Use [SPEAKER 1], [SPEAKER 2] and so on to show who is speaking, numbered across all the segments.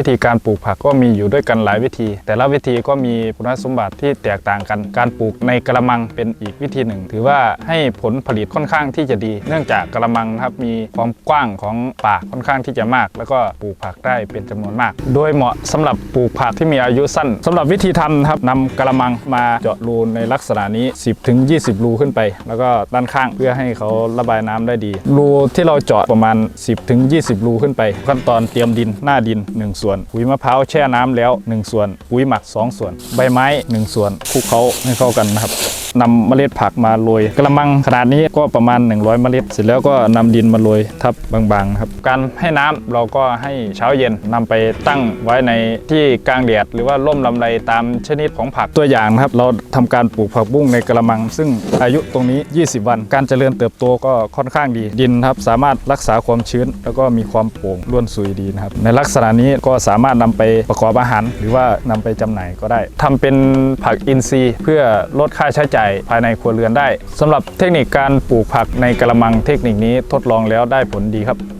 [SPEAKER 1] วิธีการปลูกผักก็มีอยู่ด้วยกันหลายวิธี แต่ละวิธีก็มีคุณสมบัติที่แตกต่างกัน การปลูกในกระมังเป็นอีกวิธีหนึ่ง ถือว่าให้ผลผลิตค่อนข้างที่จะดี เนื่องจากกระมังนะครับมีความกว้างของปากค่อนข้างที่จะมาก แล้วก็ปลูกผักได้เป็นจำนวนมาก โดยเหมาะสำหรับปลูกผักที่มีอายุสั้นสำหรับวิธีทำนะครับนำกระมังมาเจาะรูในลักษณะนี้ 10ถึง20 รูขึ้นไป แล้วก็ด้านข้างเพื่อให้เขาระบายน้ำได้ดี รูที่เราเจาะประมาณ 10ถึง20 รูขึ้นไป ขั้นตอนเตรียมดินหน้าดิน1ส่วนปุ๋ยมะพร้าวแช่น้ำแล้ว 1 ส่วน ปุ๋ยหมัก 2 ส่วน ใบไม้ 1 ส่วนคลุกเคล้าให้เข้ากันนะครับนำเมล็ดผักมาโรยกระมังขนาดนี้ก็ประมาณ 100 เมล็ด เสร็จแล้วก็นำดินมาโรยทับบางๆครับ การให้น้ำเราก็ให้เช้าเย็นนำไปตั้งไว้ในที่กลางแดดหรือว่าร่มลำไรตามชนิดของผักตัวอย่างนะครับ เราทำการปลูกผักบุ้งในกระมัง ซึ่งอายุตรงนี้ 20 วัน การเจริญเติบโตก็ค่อนข้างดีดินครับ สามารถรักษาความชื้น แล้วก็มีความโปร่งร่วนซุยดีนะครับ ในลักษณะนี้ก็สามารถนำไปประกอบอาหาร หรือว่านำไปจำหน่ายก็ได้ทำเป็นผักอินทรีย์ เพื่อลดค่าใช้จ่ายภายในครัวเรือนได้สำหรับเทคนิคการปลูกผักในกระมังเทคนิคนี้ทดลองแล้วได้ผลดีครับ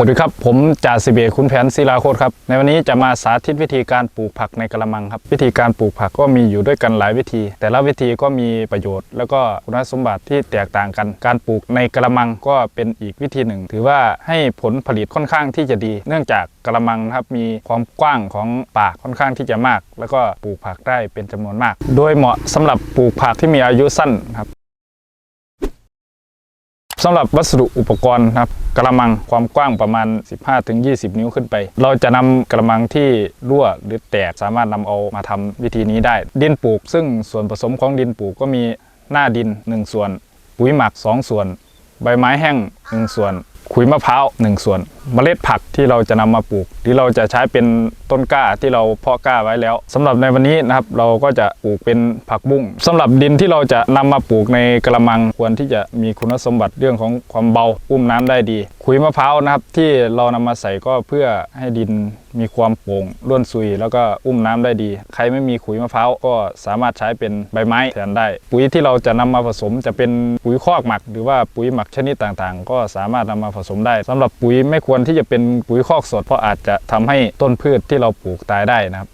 [SPEAKER 1] สวัสดีครับ ผมจ่าสิบเอกคุณแผนศิลาโคตรครับ ในวันนี้จะมาสาธิตวิธีการปลูกผักในกระมังครับ วิธีการปลูกผักก็มีอยู่ด้วยกันหลายวิธี แต่ละวิธีก็มีประโยชน์ แล้วก็คุณสมบัติที่แตกต่างกัน การปลูกในกระมังก็เป็นอีกวิธีหนึ่ง ถือว่าให้ผลผลิตค่อนข้างที่จะดี เนื่องจากกระมังครับมีความกว้างของปากค่อนข้างที่จะมาก แล้วก็ปลูกผักได้เป็นจำนวนมาก โดยเหมาะสำหรับปลูกผักที่มีอายุสั้นครับ สำหรับวัสดุอุปกรณ์นะครับกระมังความกว้างประมาณ 15-20 นิ้วขึ้นไป เราจะนำกระมังที่รั่วหรือแตกสามารถนำเอามาทำวิธีนี้ได้ ดินปลูก ซึ่งส่วนผสมของดินปลูกก็มีหน้าดิน 1 ส่วน ปุ๋ยหมัก 2 ส่วน ใบไม้แห้ง 1 ส่วน ขุยมะพร้าว1ส่วนเมล็ดผักที่เราจะนำมาปลูกหรือเราจะใช้เป็นต้นกล้าที่เราเพาะกล้าไว้แล้วสำหรับในวันนี้นะครับเราก็จะปลูกเป็นผักบุ้งสำหรับดินที่เราจะนำมาปลูกในกระมังควรที่จะมีคุณสมบัติเรื่องของความเบาอุ้มน้ำได้ดีขุยมะพร้าวนะครับที่เรานำมาใส่ก็เพื่อให้ดินมีความโปร่งร่วนซุย แล้วก็อุ้มน้ำได้ดี ใครไม่มีขุยมะพร้าวก็สามารถใช้เป็นใบไม้แทนได้ ปุ๋ยที่เราจะนำมาผสมจะเป็นปุ๋ยคอกหมัก หรือว่าปุ๋ยหมักชนิดต่างๆ ก็สามารถนำมาผสมได้สำหรับปุ๋ยไม่ควรที่จะเป็นปุ๋ยคอกสด เพราะอาจจะทำให้ต้นพืชที่เราปลูกตายได้นะครับ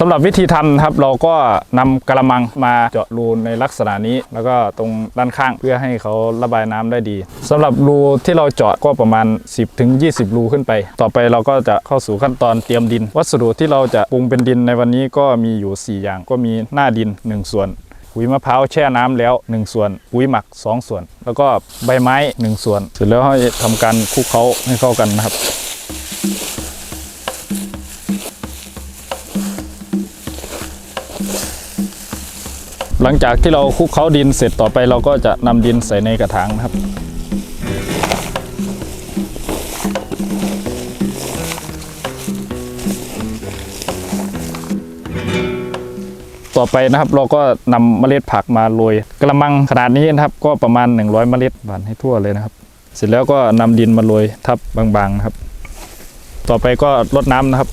[SPEAKER 1] สำหรับวิธีทำนะครับเราก็นำกระมังมาเจาะรูในลักษณะนี้ แล้วก็ตรงด้านข้างเพื่อให้เขาระบายน้ำได้ดีสำหรับรูที่เราเจาะก็ประมาณ 10ถึง20 รูขึ้นไป ต่อไปเราก็จะเข้าสู่ขั้นตอนเตรียมดิน วัสดุที่เราจะปรุงเป็นดินในวันนี้ก็มีอยู่ 4 อย่างก็มีหน้าดิน 1 ส่วน ปุ๋ยมะพร้าวแช่น้ำแล้ว 1 ส่วน ปุ๋ยหมัก 2 ส่วน แล้วก็ใบไม้ 1 ส่วน เสร็จแล้วให้ทำการคลุกเขาให้เข้ากันนะครับหลังจากที่เราคลุกเขาดินเสร็จต่อไปเราก็จะนำดินใส่ในกระถางนะครับ ต่อไปนะครับ เราก็นำเมล็ดผักมาโรยกระมังขนาดนี้นะครับ ก็ประมาณ 100 เมล็ดหว่านให้ทั่วเลยนะครับ เสร็จแล้วก็นำดินมาโรยทับบางๆนะครับ ต่อไปก็รดน้ำนะครับ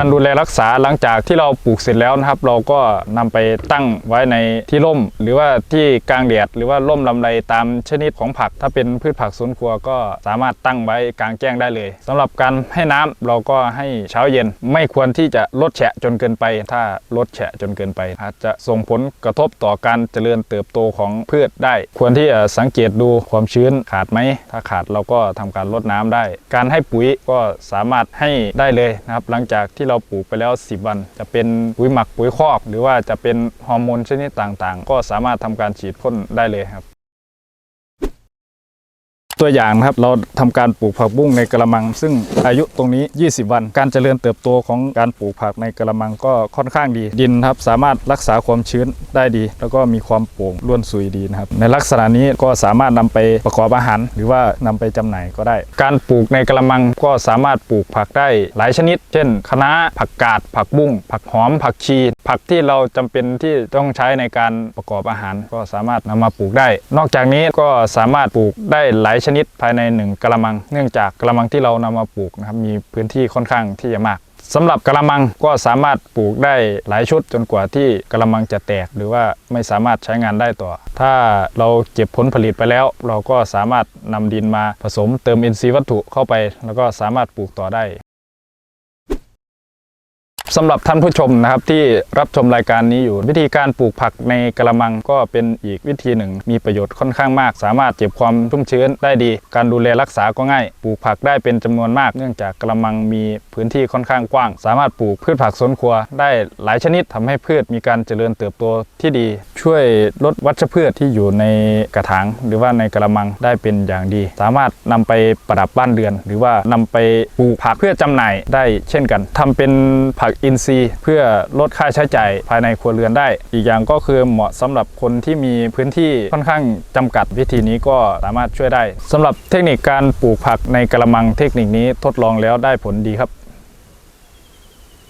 [SPEAKER 1] การดูแลรักษาหลังจากที่เราปลูกเสร็จแล้วนะครับ เราก็นำไปตั้งไว้ในที่ร่ม หรือว่าที่กลางแดดหรือว่าร่มลำไรตามชนิดของผัก ถ้าเป็นพืชผักสวนครัวก็สามารถตั้งไว้กลางแจ้งได้เลยสำหรับการให้น้ำเราก็ให้เช้าเย็น ไม่ควรที่จะลดแฉะจนเกินไป ถ้าลดแฉะจนเกินไป อาจจะส่งผลกระทบต่อการเจริญเติบโตของพืชได้ ควรที่จะสังเกตดูความชื้นขาดไหม ถ้าขาดเราก็ทำการลดน้ำได้ การให้ปุ๋ยก็สามารถให้ได้เลยนะครับ หลังจากที่เราปลูกไปแล้ว 10 วัน จะเป็นปุ๋ยหมักปุ๋ยคอก หรือว่าจะเป็นฮอร์โมนชนิดต่างๆ ก็สามารถทำการฉีดพ่นได้เลยครับ ตัวอย่างนะครับเราทำการปลูกผักบุ้งในกระมัง ซึ่งอายุตรงนี้ 20 วัน การเจริญเติบโตของการปลูกผักในกระมังก็ค่อนข้างดี ดินครับสามารถรักษาความชื้นได้ดี แล้วก็มีความโปร่งร่วนซุยดีนะครับในลักษณะนี้ก็สามารถนำไปประกอบอาหาร หรือว่านำไปจำหน่ายก็ได้ การปลูกในกระมังก็สามารถปลูกผักได้หลายชนิด เช่นคะน้าผักกาดผักบุ้งผักหอม ผักชีผักที่เราจำเป็นที่ต้องใช้ในการประกอบอาหาร ก็สามารถนำมาปลูกได้ นอกจากนี้ก็สามารถปลูกได้หลายชชนิดภายในหนึ่งกระมัง เนื่องจากกระมังที่เรานำมาปลูกนะครับมีพื้นที่ค่อนข้างที่จะมากสำหรับกระมังก็สามารถปลูกได้หลายชุดจนกว่าที่กระมังจะแตก หรือว่าไม่สามารถใช้งานได้ต่อ ถ้าเราเก็บผลผลิตไปแล้ว เราก็สามารถนำดินมาผสมเติมอินทรีย์วัตถุเข้าไป แล้วก็สามารถปลูกต่อได้ สำหรับท่านผู้ชมนะครับที่รับชมรายการนี้อยู่ วิธีการปลูกผักในกระมังก็เป็นอีกวิธีหนึ่ง มีประโยชน์ค่อนข้างมาก สามารถเก็บความชุ่มชื้นได้ดี การดูแลรักษาก็ง่าย ปลูกผักได้เป็นจำนวนมากเนื่องจากกระมังมีพื้นที่ค่อนข้างกว้าง สามารถปลูกพืชผักสวนครัวได้หลายชนิดทำให้พืชมีการเจริญเติบโตที่ดี ช่วยลดวัชพืชที่อยู่ในกระถาง หรือว่าในกระมังได้เป็นอย่างดี สามารถนำไปประดับบ้านเรือน หรือว่านำไปปลูกผักเพื่อจำหน่ายได้เช่นกันทำเป็นผักอินทรีย์ เพื่อลดค่าใช้จ่ายภายในครัวเรือนได้ อีกอย่างก็คือเหมาะสำหรับคนที่มีพื้นที่ค่อนข้างจำกัดวิธีนี้ก็สามารถช่วยได้สำหรับเทคนิคการปลูกผักในกระมังเทคนิคนี้ทดลองแล้วได้ผลดีครับ